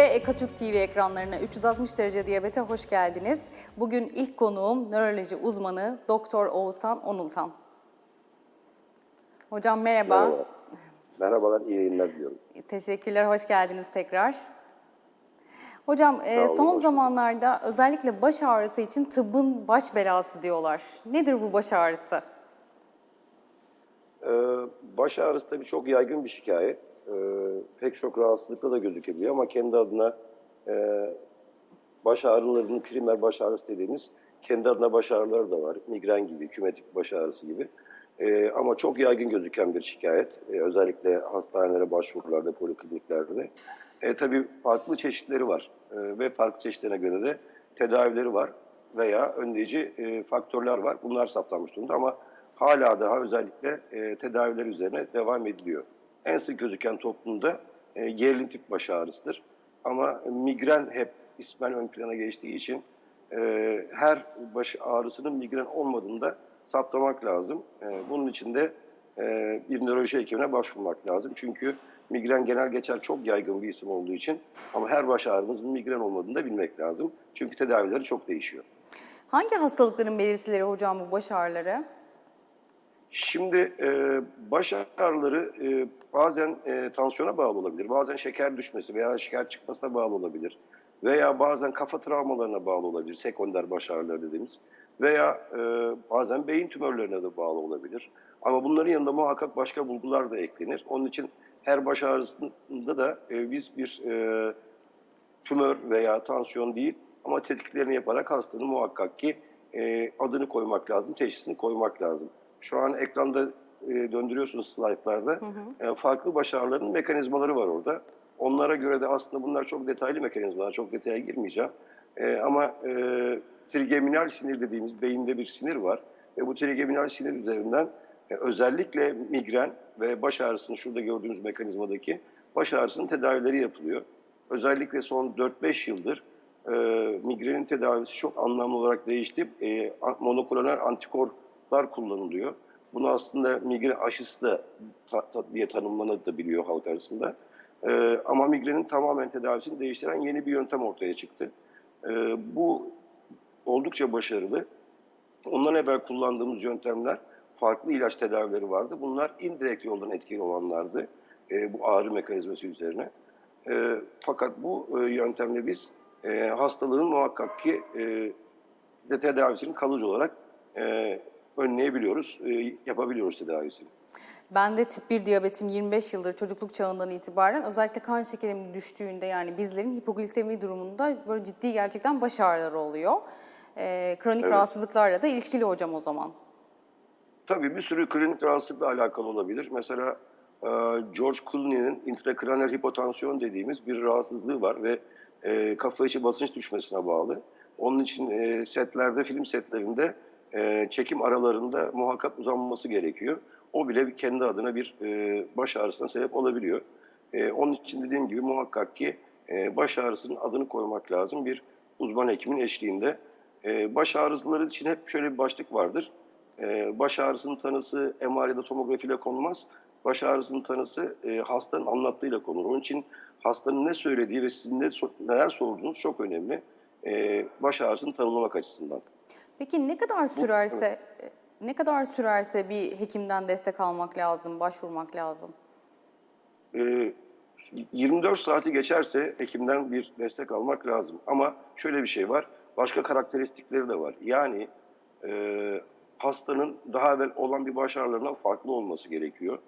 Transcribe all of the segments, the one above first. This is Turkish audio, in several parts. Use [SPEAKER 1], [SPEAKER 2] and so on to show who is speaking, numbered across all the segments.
[SPEAKER 1] ve Ekatürk TV ekranlarına 360 derece diyabete hoş geldiniz. Bugün ilk konuğum nöroloji uzmanı Doktor Oğuzhan Onultan. Hocam merhaba.
[SPEAKER 2] Merhaba. Merhabalar, iyi yayınlar diliyorum.
[SPEAKER 1] Teşekkürler, hoş geldiniz tekrar. Hocam e, son zamanlarda özellikle baş ağrısı için tıbbın baş belası diyorlar. Nedir bu baş ağrısı?
[SPEAKER 2] Ee, baş ağrısı tabii çok yaygın bir şikayet. Ee, pek çok rahatsızlıkla da gözükebiliyor ama kendi adına e, baş ağrılarının primer baş ağrısı dediğimiz kendi adına baş ağrıları da var. Migren gibi, kümetik baş ağrısı gibi. Ee, ama çok yaygın gözüken bir şikayet. Ee, özellikle hastanelere başvurularda, polikliniklerde. E, tabii farklı çeşitleri var Ee, ve farklı çeşitlerine göre de tedavileri var veya önleyici e, faktörler var. Bunlar saptanmış durumda ama hala daha özellikle e, tedaviler üzerine devam ediliyor. En sık gözüken toplumda e, gerilim tip baş ağrısıdır. Ama migren hep ismen ön plana geçtiği için e, her baş ağrısının migren olmadığını da saptamak lazım. E, bunun için de e, bir nöroloji hekimine başvurmak lazım. Çünkü migren genel geçer çok yaygın bir isim olduğu için ama her baş ağrımızın migren olmadığını da bilmek lazım. Çünkü tedavileri çok değişiyor.
[SPEAKER 1] Hangi hastalıkların belirtileri hocam bu baş ağrıları?
[SPEAKER 2] Şimdi e, baş ağrıları e, bazen e, tansiyona bağlı olabilir, bazen şeker düşmesi veya şeker çıkmasına bağlı olabilir veya bazen kafa travmalarına bağlı olabilir, sekonder baş ağrıları dediğimiz veya e, bazen beyin tümörlerine de bağlı olabilir. Ama bunların yanında muhakkak başka bulgular da eklenir. Onun için her baş ağrısında da e, biz bir e, tümör veya tansiyon değil ama tetkiklerini yaparak hastanın muhakkak ki e, adını koymak lazım, teşhisini koymak lazım. Şu an ekranda e, döndürüyorsunuz slaytlarda. E, farklı baş ağrılarının mekanizmaları var orada. Onlara göre de aslında bunlar çok detaylı mekanizmalar, çok detaya girmeyeceğim. E, ama e, trigeminal sinir dediğimiz beyinde bir sinir var. Ve bu trigeminal sinir üzerinden e, özellikle migren ve baş ağrısının şurada gördüğünüz mekanizmadaki baş ağrısının tedavileri yapılıyor. Özellikle son 4-5 yıldır e, migrenin tedavisi çok anlamlı olarak değişti. E, monoklonal antikorlar kullanılıyor. Bunu aslında migren aşısı da ta- ta- diye tanımlanabiliyor halk arasında. E, ama migrenin tamamen tedavisini değiştiren yeni bir yöntem ortaya çıktı. E, bu oldukça başarılı. Ondan evvel kullandığımız yöntemler farklı ilaç tedavileri vardı. Bunlar indirekt yoldan etkili olanlardı e, bu ağrı mekanizması üzerine. E, fakat bu e, yöntemle biz e, hastalığın muhakkak ki e, de tedavisini kalıcı olarak e, önleyebiliyoruz, e, yapabiliyoruz tedavisini.
[SPEAKER 1] Ben de tip 1 diyabetim 25 yıldır çocukluk çağından itibaren özellikle kan şekerimin düştüğünde yani bizlerin hipoglisemi durumunda böyle ciddi gerçekten baş ağrıları oluyor. Ee, kronik
[SPEAKER 2] Evet.
[SPEAKER 1] rahatsızlıklarla da ilişkili hocam o zaman.
[SPEAKER 2] Tabii bir sürü klinik rahatsızlıkla alakalı olabilir. Mesela e, George Clooney'nin intrakraniyal hipotansiyon dediğimiz bir rahatsızlığı var ve e, kafa içi basınç düşmesine bağlı. Onun için e, setlerde, film setlerinde e, çekim aralarında muhakkak uzanması gerekiyor. O bile kendi adına bir e, baş ağrısına sebep olabiliyor. E, onun için dediğim gibi muhakkak ki e, baş ağrısının adını koymak lazım bir uzman hekimin eşliğinde. E, baş ağrıları için hep şöyle bir başlık vardır. Ee, baş ağrısının tanısı MR ya da tomografiyle konulmaz. Baş ağrısının tanısı e, hastanın anlattığıyla konulur. Onun için hastanın ne söylediği ve sizin ne, neler sorduğunuz çok önemli. Ee, baş ağrısını tanımlamak açısından.
[SPEAKER 1] Peki ne kadar sürerse ne kadar sürerse bir hekimden destek almak lazım, başvurmak lazım?
[SPEAKER 2] Ee, 24 saati geçerse hekimden bir destek almak lazım. Ama şöyle bir şey var, başka karakteristikleri de var. Yani e, hastanın daha evvel olan bir baş ağrılarından farklı olması gerekiyor.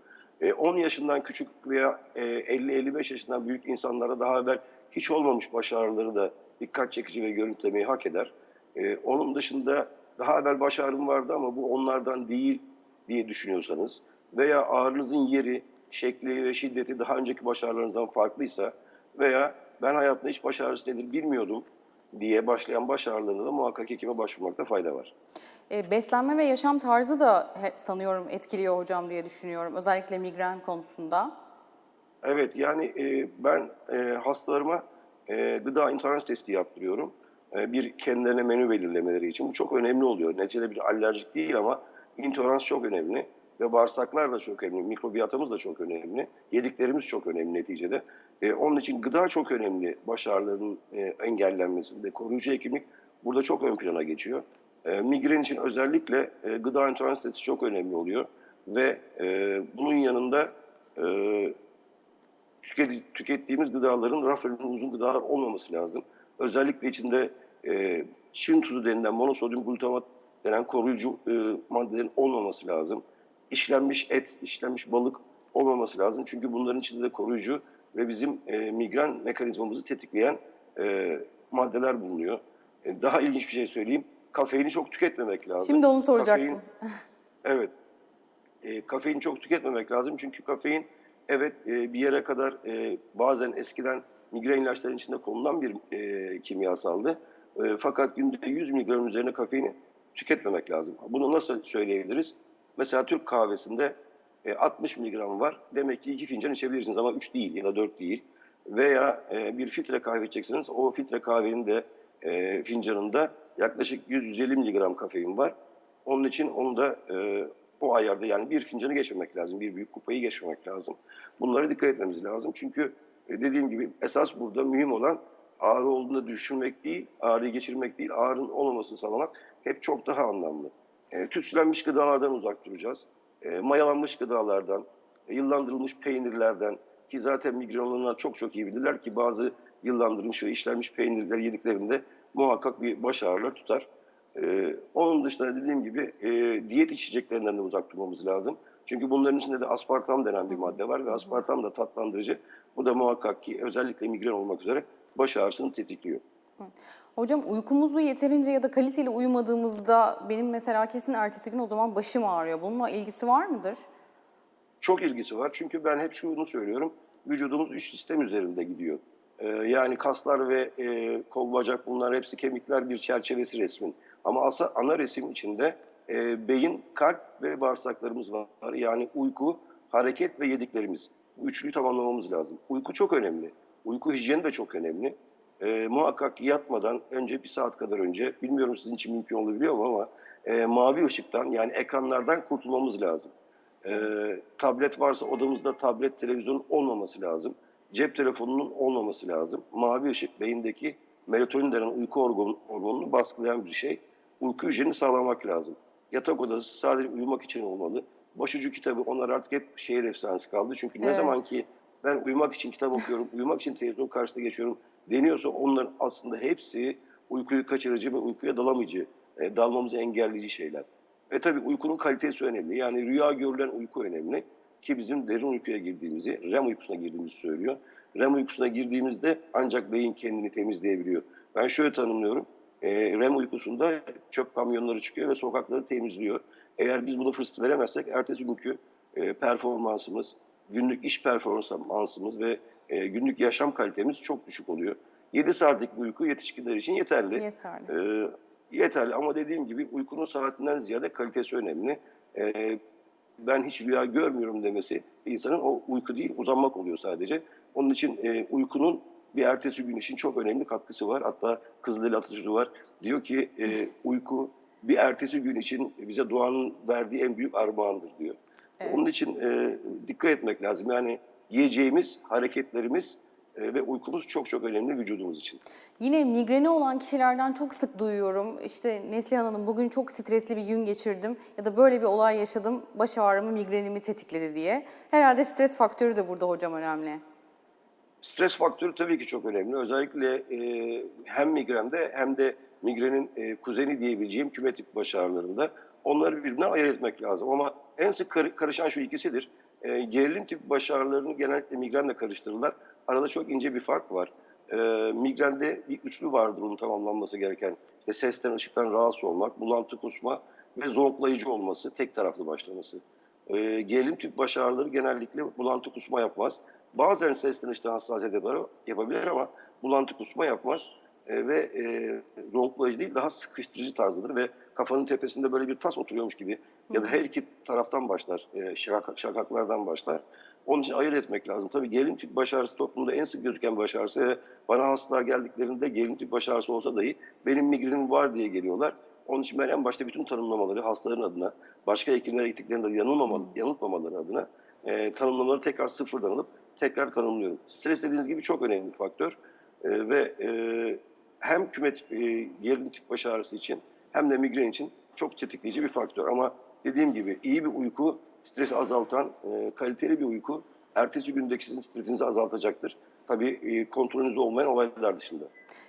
[SPEAKER 2] E, 10 yaşından küçük veya e, 50-55 yaşından büyük insanlara daha evvel hiç olmamış baş ağrıları da dikkat çekici ve görüntülemeyi hak eder. E, onun dışında daha evvel baş ağrım vardı ama bu onlardan değil diye düşünüyorsanız veya ağrınızın yeri, şekli ve şiddeti daha önceki baş ağrılarınızdan farklıysa veya ben hayatımda hiç baş ağrısı nedir bilmiyordum diye başlayan baş ağrılarında da muhakkak hekime başvurmakta fayda var.
[SPEAKER 1] E, beslenme ve yaşam tarzı da sanıyorum etkiliyor hocam diye düşünüyorum. Özellikle migren konusunda.
[SPEAKER 2] Evet yani e, ben e, hastalarıma e, gıda intolerans testi yaptırıyorum. E, bir kendilerine menü belirlemeleri için. Bu çok önemli oluyor. Neticede bir alerjik değil ama intolerans çok önemli. ve bağırsaklar da çok önemli, mikrobiyatımız da çok önemli, yediklerimiz çok önemli neticede. E, onun için gıda çok önemli baş e, engellenmesinde. Koruyucu hekimlik burada çok ön plana geçiyor. E, migren için özellikle e, gıda intolerans testi çok önemli oluyor ve e, bunun yanında e, tüketi- tükettiğimiz gıdaların raf ömrü uzun gıdalar olmaması lazım. Özellikle içinde e, Çin tuzu denilen monosodyum glutamat denen koruyucu e, maddelerin olmaması lazım. İşlenmiş et, işlenmiş balık olmaması lazım. Çünkü bunların içinde de koruyucu ve bizim e, migren mekanizmamızı tetikleyen e, maddeler bulunuyor. E, daha ilginç bir şey söyleyeyim. Kafeini çok tüketmemek lazım.
[SPEAKER 1] Şimdi onu soracaktım.
[SPEAKER 2] Kafein- Evet. E, kafein çok tüketmemek lazım. Çünkü kafein evet e, bir yere kadar e, bazen eskiden migren ilaçlarının içinde konulan bir e, kimyasaldı. E, fakat günde 100 miligram üzerine kafeini tüketmemek lazım. Bunu nasıl söyleyebiliriz? Mesela Türk kahvesinde e, 60 miligram var. Demek ki iki fincan içebilirsiniz ama 3 değil ya da 4 değil. Veya e, bir filtre kahve içeceksiniz. O filtre kahvenin de e, fincanında yaklaşık 100-150 miligram kafein var. Onun için onu da e, o ayarda yani bir fincanı geçmemek lazım. Bir büyük kupayı geçmemek lazım. Bunlara dikkat etmemiz lazım. Çünkü e, dediğim gibi esas burada mühim olan ağrı olduğunda düşünmek değil, ağrıyı geçirmek değil, ağrının olmamasını sağlamak hep çok daha anlamlı. E, tütsülenmiş gıdalardan uzak duracağız. E, mayalanmış gıdalardan, e, yıllandırılmış peynirlerden ki zaten migren olanlar çok çok iyi bilirler ki bazı yıllandırılmış ve işlenmiş peynirler yediklerinde muhakkak bir baş ağrılar tutar. Ee, onun dışında dediğim gibi e, diyet içeceklerinden de uzak durmamız lazım. Çünkü bunların içinde de aspartam denen bir madde var ve aspartam da tatlandırıcı. Bu da muhakkak ki özellikle migren olmak üzere baş ağrısını tetikliyor.
[SPEAKER 1] Hocam uykumuzu yeterince ya da kaliteli uyumadığımızda benim mesela kesin ertesi gün o zaman başım ağrıyor. Bununla ilgisi var mıdır?
[SPEAKER 2] Çok ilgisi var çünkü ben hep şunu söylüyorum. Vücudumuz üç sistem üzerinde gidiyor. Ee, yani kaslar ve e, kol bacak bunlar hepsi kemikler bir çerçevesi resmin. Ama asa, ana resim içinde e, beyin, kalp ve bağırsaklarımız var. Yani uyku, hareket ve yediklerimiz. Bu üçlüyü tamamlamamız lazım. Uyku çok önemli. Uyku hijyeni de çok önemli. E, muhakkak yatmadan önce bir saat kadar önce, bilmiyorum sizin için mümkün olabiliyor mu ama e, mavi ışıktan yani ekranlardan kurtulmamız lazım. E, tablet varsa odamızda tablet, televizyon olmaması lazım. Cep telefonunun olmaması lazım. Mavi ışık beyindeki melatonin denen uyku organ, organını baskılayan bir şey. Uyku hijyenini sağlamak lazım. Yatak odası sadece uyumak için olmalı. Başucu kitabı onlar artık hep şehir efsanesi kaldı. Çünkü ne
[SPEAKER 1] Evet.
[SPEAKER 2] zaman ki ben uyumak için kitap okuyorum, uyumak için televizyon karşısında geçiyorum deniyorsa onların aslında hepsi uykuyu kaçırıcı ve uykuya dalamayıcı, e, dalmamızı engelleyici şeyler. Ve tabii uykunun kalitesi önemli. Yani rüya görülen uyku önemli ki bizim derin uykuya girdiğimizi, REM uykusuna girdiğimizi söylüyor. REM uykusuna girdiğimizde ancak beyin kendini temizleyebiliyor. Ben şöyle tanımlıyorum. E, REM uykusunda çöp kamyonları çıkıyor ve sokakları temizliyor. Eğer biz buna fırsat veremezsek ertesi günkü e, performansımız, günlük iş performansımız ve e, günlük yaşam kalitemiz çok düşük oluyor. 7 saatlik uyku yetişkinler için yeterli.
[SPEAKER 1] Yeterli.
[SPEAKER 2] Ee, yeterli ama dediğim gibi uykunun saatinden ziyade kalitesi önemli. Ee, ben hiç rüya görmüyorum demesi insanın o uyku değil uzanmak oluyor sadece. Onun için e, uykunun bir ertesi gün için çok önemli katkısı var. Hatta Kızılderili atasözü var. Diyor ki e, uyku bir ertesi gün için bize doğanın verdiği en büyük armağandır diyor.
[SPEAKER 1] Evet.
[SPEAKER 2] Onun için e, dikkat etmek lazım. Yani yiyeceğimiz, hareketlerimiz e, ve uykumuz çok çok önemli vücudumuz için.
[SPEAKER 1] Yine migreni olan kişilerden çok sık duyuyorum. İşte Neslihan Hanım bugün çok stresli bir gün geçirdim ya da böyle bir olay yaşadım. Baş ağrımı, migrenimi tetikledi diye. Herhalde stres faktörü de burada hocam önemli.
[SPEAKER 2] Stres faktörü tabii ki çok önemli. Özellikle e, hem migrende hem de migrenin e, kuzeni diyebileceğim küme tip baş ağrılarında onları birbirinden ayırt etmek lazım. Ama en sık kar- karışan şu ikisidir. E, gerilim tip baş ağrılarını genellikle migrenle karıştırırlar. Arada çok ince bir fark var. E, migrende bir üçlü vardır onun tamamlanması gereken. İşte sesten, ışıktan rahatsız olmak, bulantı kusma ve zonklayıcı olması, tek taraflı başlaması. E, gerilim tip baş ağrıları genellikle bulantı kusma yapmaz. Bazen sesten işte hassasiyet yapabilir ama bulantı kusma yapmaz. E, ve e, zonklayıcı değil daha sıkıştırıcı tarzıdır ve kafanın tepesinde böyle bir tas oturuyormuş gibi ya da her iki taraftan başlar, e, şakak, şakaklardan başlar. Onun için ayırt etmek lazım. Tabii gerilim tip baş ağrısı toplumda en sık gözüken baş ağrısı ve bana hastalar geldiklerinde gerilim tip baş ağrısı olsa dahi benim migrenim var diye geliyorlar. Onun için ben en başta bütün tanımlamaları hastaların adına, başka hekimlere gittiklerinde yanılmamalı, yanıltmamaları adına e, tanımlamaları tekrar sıfırdan alıp tekrar tanımlıyorum. Stres dediğiniz gibi çok önemli bir faktör. E, ve e, hem kümet e, gerilim tip baş ağrısı için hem de migren için çok tetikleyici bir faktör. Ama dediğim gibi iyi bir uyku stresi azaltan, e, kaliteli bir uyku ertesi gündeki sizin stresinizi azaltacaktır. Tabii e, kontrolünüzde olmayan olaylar dışında.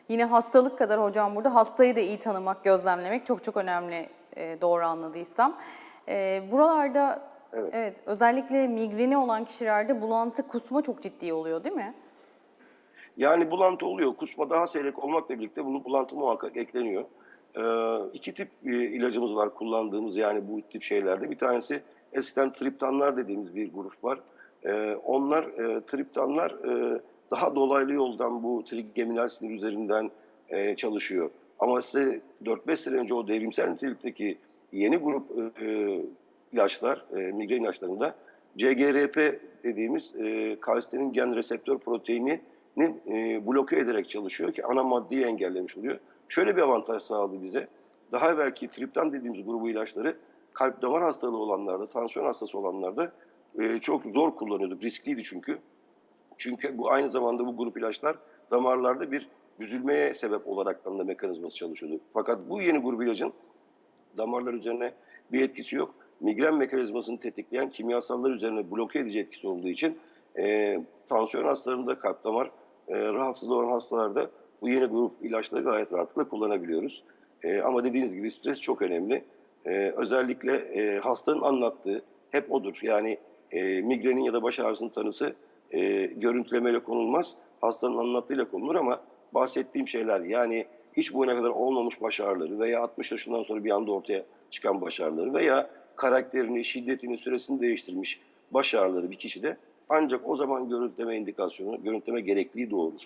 [SPEAKER 1] Yine hastalık kadar hocam burada hastayı da iyi tanımak, gözlemlemek çok çok önemli e, doğru anladıysam. E, buralarda evet.
[SPEAKER 2] Evet.
[SPEAKER 1] özellikle migreni olan kişilerde bulantı, kusma çok ciddi oluyor değil mi?
[SPEAKER 2] Yani bulantı oluyor. Kusma daha seyrek olmakla birlikte bunun bulantı muhakkak ekleniyor. Ee, iki tip e, ilacımız var kullandığımız yani bu tip şeylerde. Bir tanesi eskiden triptanlar dediğimiz bir grup var. Ee, onlar e, triptanlar e, daha dolaylı yoldan bu trigeminal sinir üzerinden çalışıyor. Ama size 4-5 sene önce o devrimsel nitelikteki yeni grup ilaçlar, migren ilaçlarında CGRP dediğimiz kalsitenin gen reseptör proteininin bloke ederek çalışıyor ki ana maddeyi engellemiş oluyor. Şöyle bir avantaj sağladı bize. Daha evvelki triptan dediğimiz grubu ilaçları kalp damar hastalığı olanlarda, tansiyon hastası olanlarda e, çok zor kullanıyorduk. Riskliydi çünkü. Çünkü bu aynı zamanda bu grup ilaçlar damarlarda bir büzülmeye sebep olaraktan da mekanizması çalışıyordu. Fakat bu yeni grup ilacın damarlar üzerine bir etkisi yok. Migren mekanizmasını tetikleyen kimyasallar üzerine bloke edici etkisi olduğu için e, tansiyon hastalarında, kalp damar e, rahatsızlığı olan hastalarda bu yeni grup ilaçları gayet rahatlıkla kullanabiliyoruz. E, ama dediğiniz gibi stres çok önemli. E, özellikle e, hastanın anlattığı hep odur. Yani e, migrenin ya da baş ağrısının tanısı e, görüntülemeyle konulmaz. Hastanın anlattığıyla konulur ama bahsettiğim şeyler yani hiç bugüne kadar olmamış baş ağrıları veya 60 yaşından sonra bir anda ortaya çıkan baş ağrıları veya karakterini, şiddetini, süresini değiştirmiş baş ağrıları bir kişide ancak o zaman görüntüleme indikasyonu, görüntüleme gerekliliği doğurur.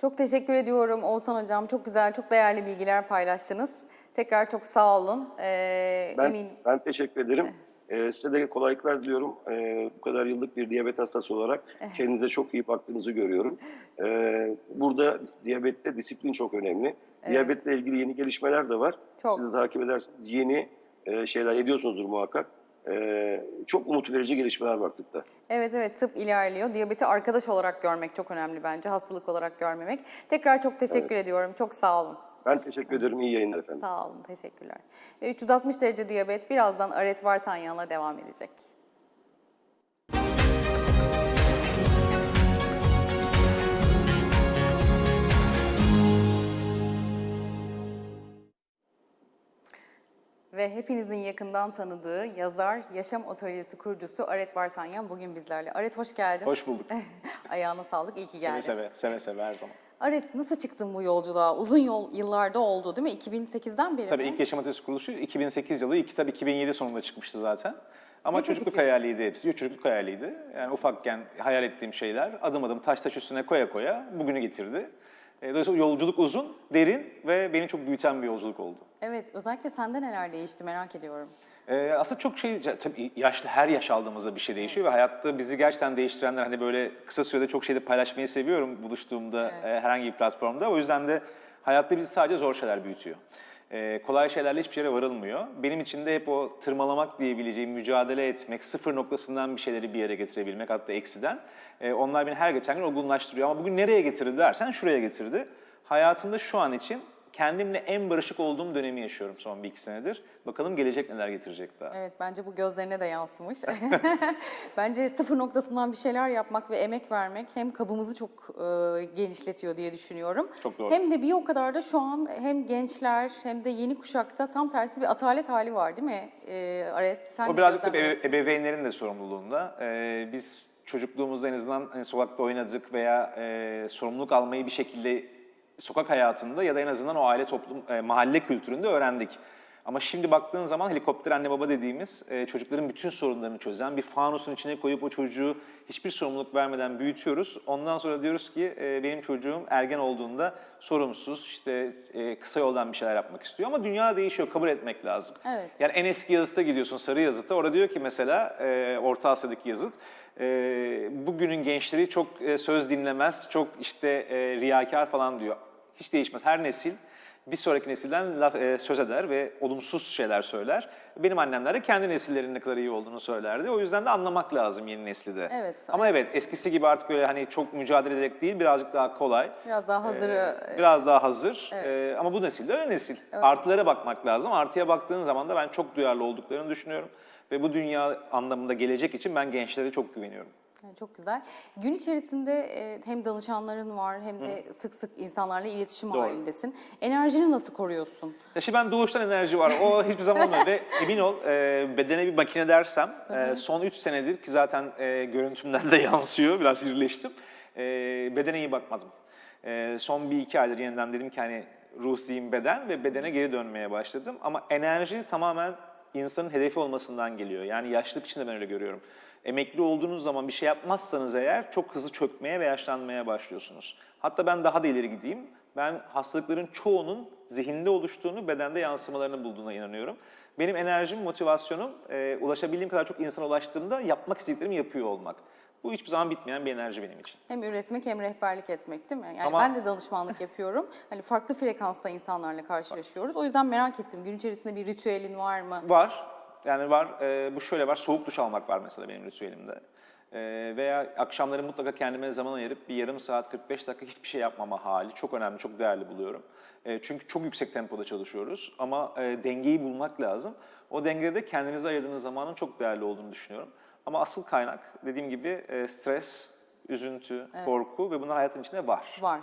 [SPEAKER 1] Çok teşekkür ediyorum Oğuzhan Hocam. Çok güzel, çok değerli bilgiler paylaştınız. Tekrar çok sağ olun. Ee,
[SPEAKER 2] Ben,
[SPEAKER 1] emin
[SPEAKER 2] ben teşekkür ederim. Ee, size de kolaylıklar diliyorum. Ee, bu kadar yıllık bir diyabet hastası olarak kendinize çok iyi baktığınızı görüyorum. Ee, burada diyabette disiplin çok önemli. Diyabetle ilgili yeni gelişmeler de var.
[SPEAKER 1] Çok.
[SPEAKER 2] Siz de takip ederseniz yeni e, şeyler ediyorsunuzdur muhakkak. Ee, çok umut verici gelişmeler var tıpta.
[SPEAKER 1] Evet evet tıp ilerliyor. Diyabeti arkadaş olarak görmek çok önemli bence. Hastalık olarak görmemek. Tekrar çok teşekkür ediyorum. Çok sağ olun.
[SPEAKER 2] Ben teşekkür ederim. İyi yayınlar efendim.
[SPEAKER 1] Sağ olun. Teşekkürler. Ve 360 derece diyabet birazdan Aret Vartanyan'la devam edecek. Ve hepinizin yakından tanıdığı yazar, yaşam atölyesi kurucusu Aret Vartanyan bugün bizlerle. Aret hoş geldin.
[SPEAKER 3] Hoş bulduk.
[SPEAKER 1] Ayağına sağlık, iyi ki
[SPEAKER 3] Seve
[SPEAKER 1] geldin.
[SPEAKER 3] seve, seve seve her zaman.
[SPEAKER 1] Aret nasıl çıktın bu yolculuğa? Uzun yol yıllarda oldu değil mi? 2008'den beri
[SPEAKER 3] Tabii
[SPEAKER 1] mi?
[SPEAKER 3] ilk Yaşam Atölyesi kuruluşu 2008 yılı, ilk kitap 2007 sonunda çıkmıştı zaten. Ama
[SPEAKER 1] Ne
[SPEAKER 3] çocukluk
[SPEAKER 1] tetiklesin?
[SPEAKER 3] hayaliydi hepsi. Yok, çocukluk hayaliydi. Yani ufakken hayal ettiğim şeyler adım adım taş taş üstüne koya koya bugünü getirdi. E, Dolayısıyla yolculuk uzun, derin ve beni çok büyüten bir yolculuk oldu.
[SPEAKER 1] Evet, özellikle sende neler değişti merak ediyorum.
[SPEAKER 3] Ee, aslında çok şey, tabii yaşlı her yaş aldığımızda bir şey değişiyor ve hayatta bizi gerçekten değiştirenler hani böyle kısa sürede çok şeyde paylaşmayı seviyorum buluştuğumda e, herhangi bir platformda. O yüzden de hayatta bizi sadece zor şeyler büyütüyor. Ee, kolay şeylerle hiçbir yere varılmıyor. Benim için de hep o tırmalamak diyebileceğim, mücadele etmek, sıfır noktasından bir şeyleri bir yere getirebilmek hatta eksiden. e, onlar beni her geçen gün olgunlaştırıyor. Ama bugün nereye getirdi dersen şuraya getirdi. Hayatımda şu an için kendimle en barışık olduğum dönemi yaşıyorum son bir iki senedir. Bakalım gelecek neler getirecek daha.
[SPEAKER 1] Evet, bence bu gözlerine de yansımış. bence sıfır noktasından bir şeyler yapmak ve emek vermek hem kabımızı çok e, genişletiyor diye düşünüyorum.
[SPEAKER 3] Çok doğru.
[SPEAKER 1] Hem de bir o kadar da şu an hem gençler hem de yeni kuşakta tam tersi bir atalet hali var değil mi e, Aret? Sen
[SPEAKER 3] O birazcık tabii
[SPEAKER 1] gözlemliyorsun.
[SPEAKER 3] ebe- ebeveynlerin de sorumluluğunda. Ee, biz çocukluğumuzda en azından hani sokakta oynadık veya e, sorumluluk almayı bir şekilde sokak hayatında ya da en azından o aile toplum e, mahalle kültüründe öğrendik. Ama şimdi baktığın zaman helikopter anne baba dediğimiz e, çocukların bütün sorunlarını çözen bir fanusun içine koyup o çocuğu hiçbir sorumluluk vermeden büyütüyoruz. Ondan sonra diyoruz ki e, benim çocuğum ergen olduğunda sorumsuz işte e, kısa yoldan bir şeyler yapmak istiyor. Ama dünya değişiyor kabul etmek lazım.
[SPEAKER 1] Evet.
[SPEAKER 3] Yani en eski yazıta gidiyorsun sarı yazıta orada diyor ki mesela e, Orta Asya'daki yazıt e, bugünün gençleri çok e, söz dinlemez, çok işte e, riyakar falan diyor. Hiç değişmez. Her nesil Bir sonraki nesilden laf, e, söz eder ve olumsuz şeyler söyler. Benim annemler de kendi nesillerinin ne kadar iyi olduğunu söylerdi. O yüzden de anlamak lazım yeni nesli de.
[SPEAKER 1] Evet.
[SPEAKER 3] Ama evet eskisi gibi artık böyle hani çok mücadele ederek değil birazcık daha kolay.
[SPEAKER 1] Biraz daha hazırı
[SPEAKER 3] Ee, biraz daha hazır. Ee, ama bu nesil de öyle nesil. Artılara bakmak lazım. Artıya baktığın zaman da ben çok duyarlı olduklarını düşünüyorum. Ve bu dünya anlamında gelecek için ben gençlere çok güveniyorum.
[SPEAKER 1] Çok güzel. Gün içerisinde e, hem danışanların var hem de sık sık insanlarla iletişim
[SPEAKER 3] Doğru.
[SPEAKER 1] halindesin. Enerjini nasıl koruyorsun?
[SPEAKER 3] Ya şimdi ben doğuştan enerji var. O hiçbir zaman olmuyor. Ve emin ol e, bedene bir makine dersem e, son 3 senedir ki zaten görüntümden de yansıyor. Biraz sinirleştim. Bedene iyi bakmadım. Son bir iki aydır yeniden dedim ki hani ruh, zihin, beden ve bedene geri dönmeye başladım. Ama enerji tamamen insanın hedefi olmasından geliyor. Yani yaşlılık için de ben öyle görüyorum. Emekli olduğunuz zaman bir şey yapmazsanız eğer çok hızlı çökmeye ve yaşlanmaya başlıyorsunuz. Hatta ben daha da ileri gideyim. Ben hastalıkların çoğunun zihinde oluştuğunu, bedende yansımalarını bulduğuna inanıyorum. Benim enerjim, motivasyonum e, ulaşabildiğim kadar çok insana ulaştığımda yapmak istediklerimi yapıyor olmak. Bu hiçbir zaman bitmeyen bir enerji benim için.
[SPEAKER 1] Hem üretmek hem rehberlik etmek değil mi? Yani
[SPEAKER 3] Ama-
[SPEAKER 1] ben de danışmanlık yapıyorum. Hani farklı frekansta insanlarla karşılaşıyoruz. O yüzden merak ettim. Gün içerisinde bir ritüelin var mı?
[SPEAKER 3] Var. Yani var. e, bu şöyle var. Soğuk duş almak var mesela benim ritüelimde. E, veya akşamları mutlaka kendime zaman ayırıp bir yarım saat 45 dakika hiçbir şey yapmama hali çok önemli, çok değerli buluyorum. E, çünkü çok yüksek tempoda çalışıyoruz ama e, dengeyi bulmak lazım. O dengede kendinize ayırdığınız zamanın çok değerli olduğunu düşünüyorum. Ama asıl kaynak dediğim gibi e, stres, üzüntü, korku ve bunlar hayatın içinde var.
[SPEAKER 1] Var.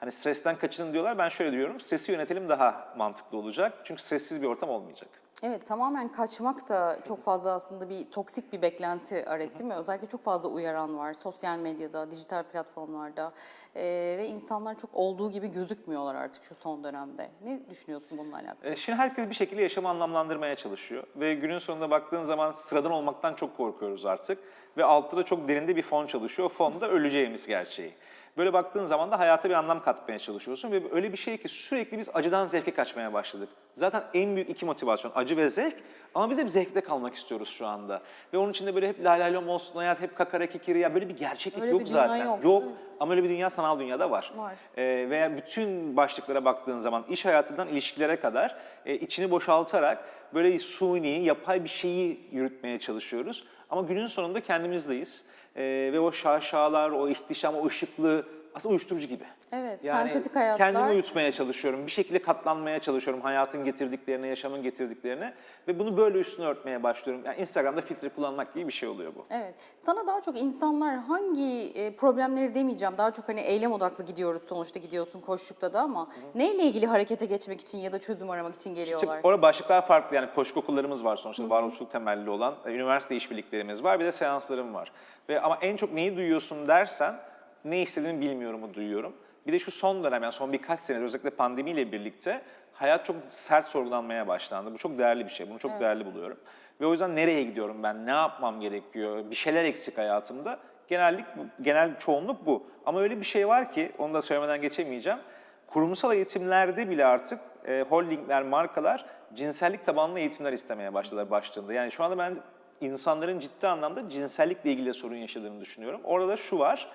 [SPEAKER 3] Hani stresten kaçının diyorlar. Ben şöyle diyorum. Stresi yönetelim daha mantıklı olacak. Çünkü stressiz bir ortam olmayacak.
[SPEAKER 1] Evet tamamen kaçmak da çok fazla aslında bir toksik bir beklenti aret mi? Özellikle çok fazla uyaran var sosyal medyada, dijital platformlarda Ee, ve insanlar çok olduğu gibi gözükmüyorlar artık şu son dönemde. Ne düşünüyorsun bununla alakalı?
[SPEAKER 3] E, Şimdi herkes bir şekilde yaşamı anlamlandırmaya çalışıyor. Ve günün sonunda baktığın zaman sıradan olmaktan çok korkuyoruz artık. Ve altta da çok derinde bir fon çalışıyor. Fon da öleceğimiz gerçeği. Böyle baktığın zaman da hayata bir anlam katmaya çalışıyorsun. Ve öyle bir şey ki sürekli biz acıdan zevke kaçmaya başladık. Zaten en büyük iki motivasyon acı ve zevk. Ama biz hep zevkte kalmak istiyoruz şu anda. Ve onun içinde böyle hep lay lay lom olsun hayat, hep kakara kikiri ya böyle bir gerçeklik
[SPEAKER 1] Öyle
[SPEAKER 3] yok
[SPEAKER 1] bir
[SPEAKER 3] zaten.
[SPEAKER 1] yok.
[SPEAKER 3] yok. Ama öyle bir dünya sanal dünyada var.
[SPEAKER 1] Var.
[SPEAKER 3] Ee, veya bütün başlıklara baktığın zaman iş hayatından ilişkilere kadar e, içini boşaltarak böyle suni, yapay bir şeyi yürütmeye çalışıyoruz. Ama günün sonunda kendimizdeyiz. Ee, ve o şaşalar, o ihtişam, o ışıklı aslında uyuşturucu gibi.
[SPEAKER 1] Evet,
[SPEAKER 3] Yani
[SPEAKER 1] sentetik hayatlar.
[SPEAKER 3] kendimi uyutmaya çalışıyorum. Bir şekilde katlanmaya çalışıyorum hayatın getirdiklerine, yaşamın getirdiklerine. Ve bunu böyle üstüne örtmeye başlıyorum. Yani Instagram'da filtre kullanmak gibi bir şey oluyor bu.
[SPEAKER 1] Evet. Sana daha çok insanlar hangi e, problemleri demeyeceğim. Daha çok hani eylem odaklı gidiyoruz sonuçta gidiyorsun koştukta da ama neyle ilgili harekete geçmek için ya da çözüm aramak için geliyorlar?
[SPEAKER 3] Şimdi orada başlıklar farklı yani koşku okullarımız var sonuçta varoluşçuluk temelli olan e, üniversite işbirliklerimiz var bir de seanslarım var. Ve ama en çok neyi duyuyorsun dersen ne istediğimi bilmiyorumu duyuyorum. Bir de şu son dönem yani son birkaç senedir özellikle pandemiyle birlikte hayat çok sert sorgulanmaya başlandı. Bu çok değerli bir şey. Bunu çok değerli buluyorum. Ve o yüzden nereye gidiyorum ben? Ne yapmam gerekiyor? Bir şeyler eksik hayatımda. Genellik genel çoğunluk bu. Ama öyle bir şey var ki onu da söylemeden geçemeyeceğim. Kurumsal eğitimlerde bile artık e, holdingler, markalar cinsellik tabanlı eğitimler istemeye başladılar başladığında. Yani şu anda ben insanların ciddi anlamda cinsellikle ilgili sorun yaşadığını düşünüyorum. Orada da şu var,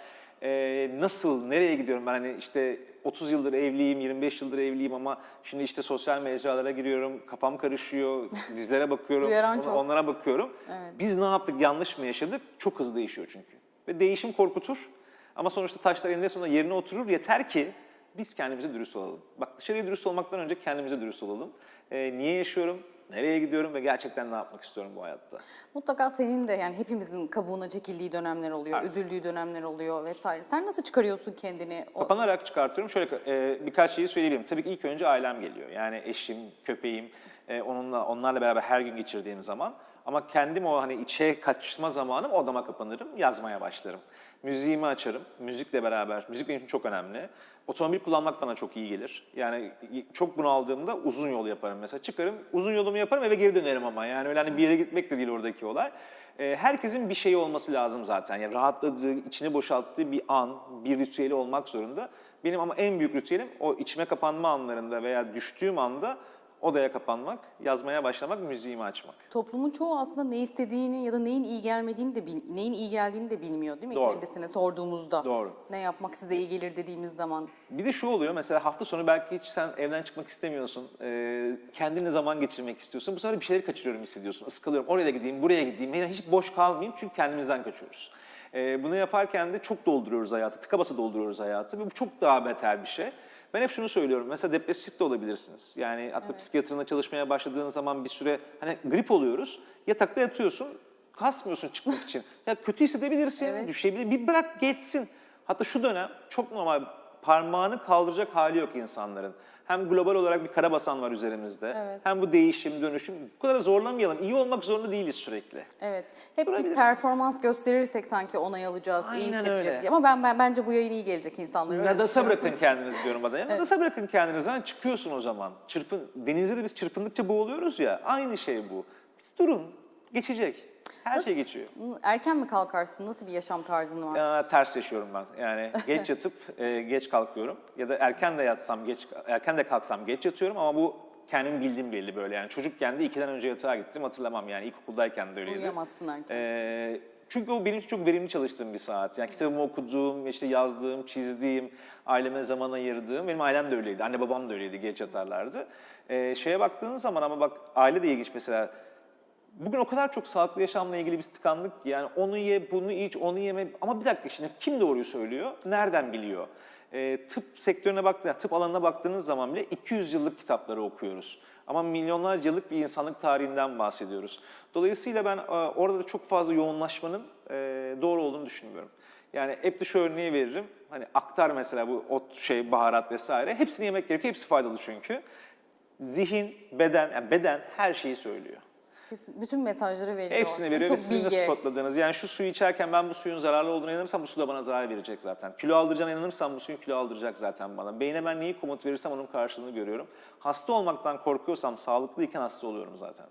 [SPEAKER 3] e, nasıl, nereye gidiyorum ben hani işte 30 yıldır evliyim, 25 yıldır evliyim ama şimdi işte sosyal mecralara giriyorum, kafam karışıyor, dizlere bakıyorum,
[SPEAKER 1] Uyaran
[SPEAKER 3] on-
[SPEAKER 1] çok.
[SPEAKER 3] onlara bakıyorum.
[SPEAKER 1] Evet.
[SPEAKER 3] Biz ne yaptık, yanlış mı yaşadık? Çok hızlı değişiyor çünkü. Ve değişim korkutur ama sonuçta taşlar eninde sonunda yerine oturur. Yeter ki biz kendimize dürüst olalım. Bak dışarıya dürüst olmaktan önce kendimize dürüst olalım. Ee, niye yaşıyorum, nereye gidiyorum ve gerçekten ne yapmak istiyorum bu hayatta?
[SPEAKER 1] Mutlaka senin de yani hepimizin kabuğuna çekildiği dönemler oluyor,
[SPEAKER 3] Evet.
[SPEAKER 1] üzüldüğü dönemler oluyor vesaire. Sen nasıl çıkarıyorsun kendini? O,
[SPEAKER 3] Kapanarak çıkartıyorum. Şöyle e, birkaç şeyi söyleyebilirim. Tabii ki ilk önce ailem geliyor. Yani eşim, köpeğim, e, onunla onlarla beraber her gün geçirdiğim zaman. Ama kendim o hani içe kaçma zamanım odama kapanırım, yazmaya başlarım. Müziğimi açarım, müzikle beraber. Müzik benim için çok önemli. Otomobil kullanmak bana çok iyi gelir. Yani çok bunaldığımda uzun yol yaparım mesela. Çıkarım, uzun yolumu yaparım eve geri dönerim ama. Yani öyle hani bir yere gitmek de değil oradaki olay. E, herkesin bir şeyi olması lazım zaten. Yani rahatladığı, içini boşalttığı bir an, bir ritüeli olmak zorunda. Benim ama en büyük ritüelim o içime kapanma anlarında veya düştüğüm anda Odaya kapanmak, yazmaya başlamak, müziğimi açmak.
[SPEAKER 1] Toplumun çoğu aslında ne istediğini ya da neyin iyi gelmediğini de bil- neyin iyi geldiğini de bilmiyor değil mi
[SPEAKER 3] Doğru.
[SPEAKER 1] kendisine sorduğumuzda?
[SPEAKER 3] Doğru.
[SPEAKER 1] Ne yapmak size iyi gelir dediğimiz zaman.
[SPEAKER 3] Bir de şu oluyor mesela hafta sonu belki hiç sen evden çıkmak istemiyorsun. Ee, kendine zaman geçirmek istiyorsun. Bu sefer bir şeyleri kaçırıyorum hissediyorsun. Iskalıyorum. Oraya da gideyim, buraya gideyim. Hiç boş kalmayayım çünkü kendimizden kaçıyoruz. Ee, bunu yaparken de çok dolduruyoruz hayatı. Tıka basa dolduruyoruz hayatı ve bu çok daha beter bir şey. Ben hep şunu söylüyorum. Mesela depresif de olabilirsiniz. Yani hatta psikiyatrında çalışmaya başladığın zaman bir süre hani grip oluyoruz. Yatakta yatıyorsun. Kasmıyorsun çıkmak için. Ya kötü hissedebilirsin, düşebilir. Bir bırak geçsin. Hatta şu dönem çok normal parmağını kaldıracak hali yok insanların. Hem global olarak bir kara basan var üzerimizde.
[SPEAKER 1] Evet.
[SPEAKER 3] Hem bu değişim, dönüşüm. Bu kadar zorlamayalım. İyi olmak zorunda değiliz sürekli.
[SPEAKER 1] Evet. Hep bir performans gösterirsek sanki onay alacağız, iyi
[SPEAKER 3] Aynen
[SPEAKER 1] hissedeceğiz
[SPEAKER 3] öyle.
[SPEAKER 1] Ama ben, ben bence bu yayın iyi gelecek insanlara.
[SPEAKER 3] Nadasa bırakın kendinizi diyorum bazen. Ya Nadasa bırakın kendinizi. Hani çıkıyorsun o zaman. Çırpın, denizde de biz çırpındıkça boğuluyoruz ya. Aynı şey bu. Biz durun. Geçecek. Her şey geçiyor.
[SPEAKER 1] Erken mi kalkarsın? Nasıl bir yaşam tarzın var?
[SPEAKER 3] Ya, ters yaşıyorum ben. Yani geç yatıp e, geç kalkıyorum. Ya da erken de yatsam, geç erken de kalksam geç yatıyorum ama bu kendim bildiğim belli böyle. Yani çocukken de ikiden önce yatağa gittim hatırlamam yani ilkokuldayken de öyleydi.
[SPEAKER 1] Uyuyamazsın erken.
[SPEAKER 3] Ee, çünkü o benim çok verimli çalıştığım bir saat. Yani kitabımı okuduğum, işte yazdığım, çizdiğim, aileme zaman ayırdığım. Benim ailem de öyleydi, anne babam da öyleydi, geç yatarlardı. Ee, şeye baktığın zaman ama bak aile de ilginç mesela. Bugün o kadar çok sağlıklı yaşamla ilgili biz tıkandık yani onu ye, bunu iç, onu yeme. Ama bir dakika şimdi kim doğruyu söylüyor? Nereden biliyor? Ee, tıp sektörüne baktığınız, tıp alanına baktığınız zaman bile 200 yıllık kitapları okuyoruz. Ama milyonlarca yıllık bir insanlık tarihinden bahsediyoruz. Dolayısıyla ben e, orada da çok fazla yoğunlaşmanın e, doğru olduğunu düşünmüyorum. Yani hep de şu örneği veririm. Hani aktar mesela bu ot şey baharat vesaire. Hepsini yemek gerekiyor. Hepsi faydalı çünkü. Zihin, beden, yani beden her şeyi söylüyor.
[SPEAKER 1] Bütün mesajları veriyor.
[SPEAKER 3] Hepsini veriyor ve sizin de spotladığınız. Yani şu suyu içerken ben bu suyun zararlı olduğuna inanırsam bu su da bana zarar verecek zaten. Kilo aldıracağına inanırsam bu suyun kilo aldıracak zaten bana. Beyne ben neyi komut verirsem onun karşılığını görüyorum. Hasta olmaktan korkuyorsam sağlıklıyken hasta oluyorum zaten.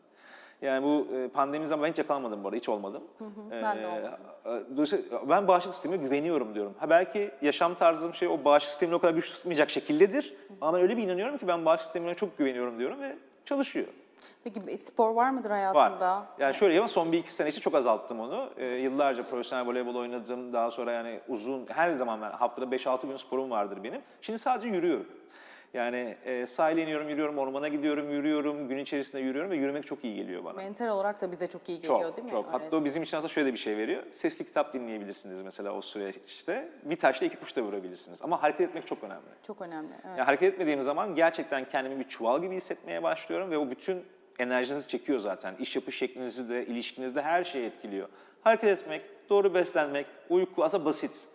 [SPEAKER 3] Yani bu e, pandemi zamanı ben hiç yakalanmadım bu arada, hiç olmadım.
[SPEAKER 1] ben de
[SPEAKER 3] Ee,
[SPEAKER 1] olmadım.
[SPEAKER 3] e, Dolayısıyla ben bağışıklık sistemine güveniyorum diyorum. Ha belki yaşam tarzım şey o bağışıklık sistemini o kadar güç tutmayacak şekildedir. Ama ben öyle bir inanıyorum ki ben bağışıklık sistemine çok güveniyorum diyorum ve çalışıyor.
[SPEAKER 1] Peki spor var mıdır
[SPEAKER 3] Var.
[SPEAKER 1] hayatında?
[SPEAKER 3] Yani şöyle ama son bir iki sene içinde çok azalttım onu. Ee, yıllarca profesyonel voleybol oynadım. Daha sonra yani uzun, her zaman ben haftada 5-6 gün sporum vardır benim. Şimdi sadece yürüyorum. Yani e, sahile iniyorum, yürüyorum, ormana gidiyorum, yürüyorum, gün içerisinde yürüyorum ve yürümek çok iyi geliyor bana.
[SPEAKER 1] Mental olarak da bize çok iyi geliyor
[SPEAKER 3] Çok,
[SPEAKER 1] değil mi?
[SPEAKER 3] çok. Hatta o bizim için aslında şöyle bir şey veriyor. Sesli kitap dinleyebilirsiniz mesela o süreçte. Bir taşla iki kuş da vurabilirsiniz. Ama hareket etmek çok önemli.
[SPEAKER 1] Çok önemli. Evet.
[SPEAKER 3] Yani hareket etmediğim zaman gerçekten kendimi bir çuval gibi hissetmeye başlıyorum ve o bütün enerjinizi çekiyor zaten. İş yapış şeklinizi de, ilişkinizde her şeyi etkiliyor. Hareket etmek, doğru beslenmek, uyku aslında basit.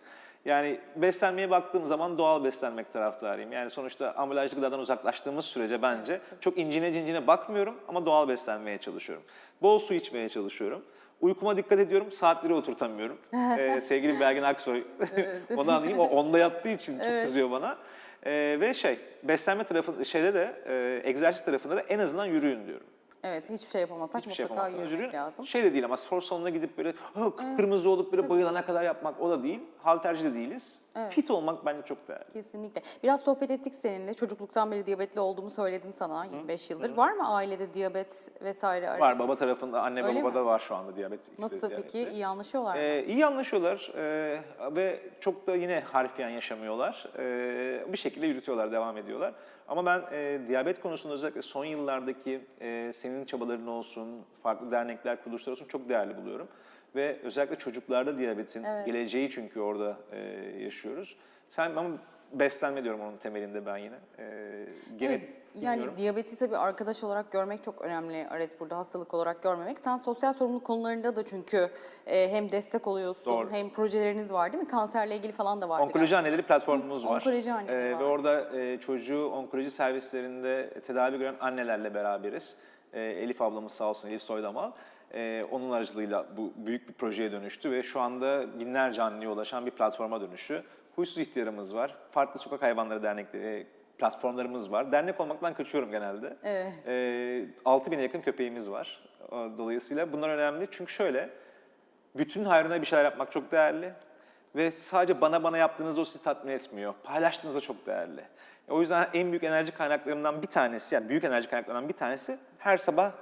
[SPEAKER 3] Yani beslenmeye baktığım zaman doğal beslenmek taraftarıyım. Yani sonuçta ambalajlı gıdadan uzaklaştığımız sürece bence çok incine cincine bakmıyorum ama doğal beslenmeye çalışıyorum. Bol su içmeye çalışıyorum. Uykuma dikkat ediyorum, saatleri oturtamıyorum. Ee, sevgili Belgin Aksoy, onu anlayayım. O onda yattığı için çok kızıyor bana. Ee, ve şey, beslenme tarafı şeyde de, e, egzersiz tarafında da en azından yürüyün diyorum.
[SPEAKER 1] Evet, hiçbir şey yapamasak
[SPEAKER 3] Hiçbir şey
[SPEAKER 1] mutlaka
[SPEAKER 3] yapamazsanız
[SPEAKER 1] yürümek
[SPEAKER 3] yürüyün.
[SPEAKER 1] lazım.
[SPEAKER 3] Şey de değil ama spor salonuna gidip böyle "Ha, kıpkırmızı olup böyle bayılana kadar yapmak o da değil. Halterci de değiliz. Fit olmak bence çok değerli.
[SPEAKER 1] Kesinlikle. Biraz sohbet ettik seninle. Çocukluktan beri diyabetli olduğumu söyledim sana 25 yıldır. Var mı ailede diyabet vesaire?
[SPEAKER 3] Var baba tarafında, anne ve
[SPEAKER 1] Öyle
[SPEAKER 3] babada
[SPEAKER 1] mi?
[SPEAKER 3] var şu anda diyabet. ikisi de
[SPEAKER 1] Nasıl
[SPEAKER 3] diyabetli.
[SPEAKER 1] peki? İyi anlaşıyorlar mı?
[SPEAKER 3] Ee, iyi anlaşıyorlar ee, ve çok da yine harfiyen yaşamıyorlar. Ee, bir şekilde yürütüyorlar, devam ediyorlar. Ama ben e, diyabet konusunda özellikle son yıllardaki e, senin çabaların olsun, farklı dernekler, kuruluşlar olsun çok değerli buluyorum. Ve özellikle çocuklarda diyabetin
[SPEAKER 1] Evet.
[SPEAKER 3] geleceği çünkü orada e, yaşıyoruz. Sen ama beslenme diyorum onun temelinde ben yine. Ee, gene
[SPEAKER 1] Evet, yani
[SPEAKER 3] bilmiyorum.
[SPEAKER 1] diyabeti tabii arkadaş olarak görmek çok önemli Aret burada hastalık olarak görmemek. Sen sosyal sorumluluk konularında da çünkü e, hem destek oluyorsun
[SPEAKER 3] Doğru.
[SPEAKER 1] hem projeleriniz var değil mi? Kanserle ilgili falan da var.
[SPEAKER 3] Onkoloji anneleri platformumuz var.
[SPEAKER 1] Onkoloji anneleri
[SPEAKER 3] Ee,
[SPEAKER 1] var.
[SPEAKER 3] Ve orada e, çocuğu onkoloji servislerinde tedavi gören annelerle beraberiz. Ee, Elif ablamız sağ olsun, Elif Soydamal. Ee, onun aracılığıyla bu büyük bir projeye dönüştü ve şu anda binlerce anneye ulaşan bir platforma dönüşü. Huysuz ihtiyarımız var. Farklı sokak hayvanları dernekleri, platformlarımız var. Dernek olmaktan kaçıyorum genelde.
[SPEAKER 1] Evet.
[SPEAKER 3] Ee, 6000'e yakın köpeğimiz var. Dolayısıyla bunlar önemli çünkü şöyle, bütün hayrına bir şeyler yapmak çok değerli. Ve sadece bana bana yaptığınız o sizi tatmin etmiyor. Paylaştığınız da çok değerli. O yüzden en büyük enerji kaynaklarımdan bir tanesi, yani büyük enerji kaynaklarından bir tanesi her sabah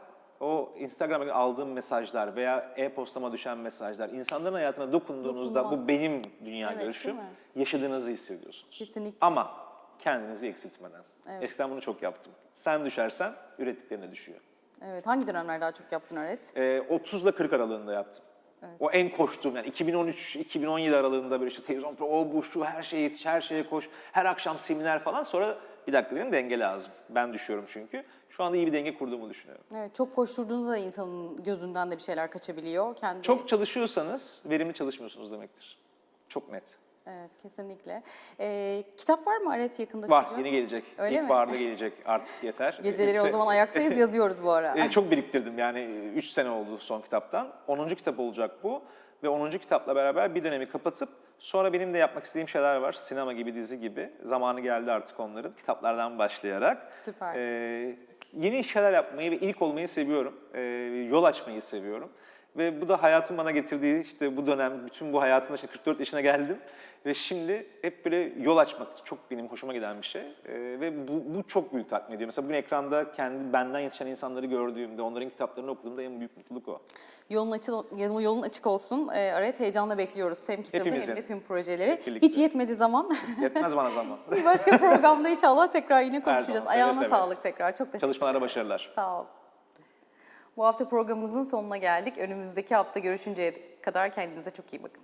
[SPEAKER 3] o Instagram'a aldığım mesajlar veya e-postama düşen mesajlar, insanların hayatına dokunduğunuzda
[SPEAKER 1] Dokunma.
[SPEAKER 3] bu benim dünya
[SPEAKER 1] Evet,
[SPEAKER 3] görüşüm,
[SPEAKER 1] değil mi?
[SPEAKER 3] yaşadığınızı hissediyorsunuz.
[SPEAKER 1] Kesinlikle.
[SPEAKER 3] Ama kendinizi eksiltmeden. Eskiden bunu çok yaptım. Sen düşersen ürettiklerine düşüyor.
[SPEAKER 1] Evet. Hangi dönemler daha çok yaptın öğret?
[SPEAKER 3] Ee, 30 ile 40 aralığında yaptım. O en koştuğum yani 2013-2017 aralığında böyle işte televizyon o bu şu her şeye yetiş, her şeye koş, her akşam seminer falan sonra bir dakika dedim denge lazım. Ben düşüyorum çünkü. Şu anda iyi bir denge kurduğumu düşünüyorum.
[SPEAKER 1] Evet. Çok koşturduğunda da insanın gözünden de bir şeyler kaçabiliyor. Kendi
[SPEAKER 3] Çok çalışıyorsanız verimli çalışmıyorsunuz demektir. Çok net.
[SPEAKER 1] Evet, kesinlikle. Ee, kitap var mı Aret yakında
[SPEAKER 3] Var,
[SPEAKER 1] çıkacak?
[SPEAKER 3] yeni gelecek.
[SPEAKER 1] Öyle mi?
[SPEAKER 3] İlkbaharda gelecek artık yeter.
[SPEAKER 1] Geceleri o
[SPEAKER 3] Üç se-
[SPEAKER 1] zaman ayaktayız yazıyoruz bu ara.
[SPEAKER 3] E, çok biriktirdim yani 3 sene oldu son kitaptan. 10. kitap olacak bu ve 10. kitapla beraber bir dönemi kapatıp sonra benim de yapmak istediğim şeyler var. Sinema gibi, dizi gibi. Zamanı geldi artık onların. Kitaplardan başlayarak.
[SPEAKER 1] Süper.
[SPEAKER 3] E, yeni şeyler yapmayı ve ilk olmayı seviyorum. E, yol açmayı seviyorum. Ve bu da hayatın bana getirdiği işte bu dönem, bütün bu hayatımda işte 44 yaşına geldim. Ve şimdi hep böyle yol açmak çok benim hoşuma giden bir şey. Ee, ve bu, bu çok büyük tatmin ediyor. Mesela bugün ekranda kendi benden yetişen insanları gördüğümde, onların kitaplarını okuduğumda en büyük mutluluk o.
[SPEAKER 1] Yolun açık, yolun açık olsun. Ee, Aret heyecanla bekliyoruz. Hem kitabı
[SPEAKER 3] Hepimizin.
[SPEAKER 1] hem de tüm projeleri.
[SPEAKER 3] Birlikte.
[SPEAKER 1] Hiç yetmedi zaman.
[SPEAKER 3] Yetmez bana zaman.
[SPEAKER 1] bir başka programda inşallah tekrar yine konuşacağız.
[SPEAKER 3] zaman, seve
[SPEAKER 1] Ayağına
[SPEAKER 3] seve.
[SPEAKER 1] sağlık tekrar. Çok teşekkür
[SPEAKER 3] Çalışmalara başarılar.
[SPEAKER 1] Sağ ol. Bu hafta programımızın sonuna geldik. Önümüzdeki hafta görüşünceye kadar kendinize çok iyi bakın.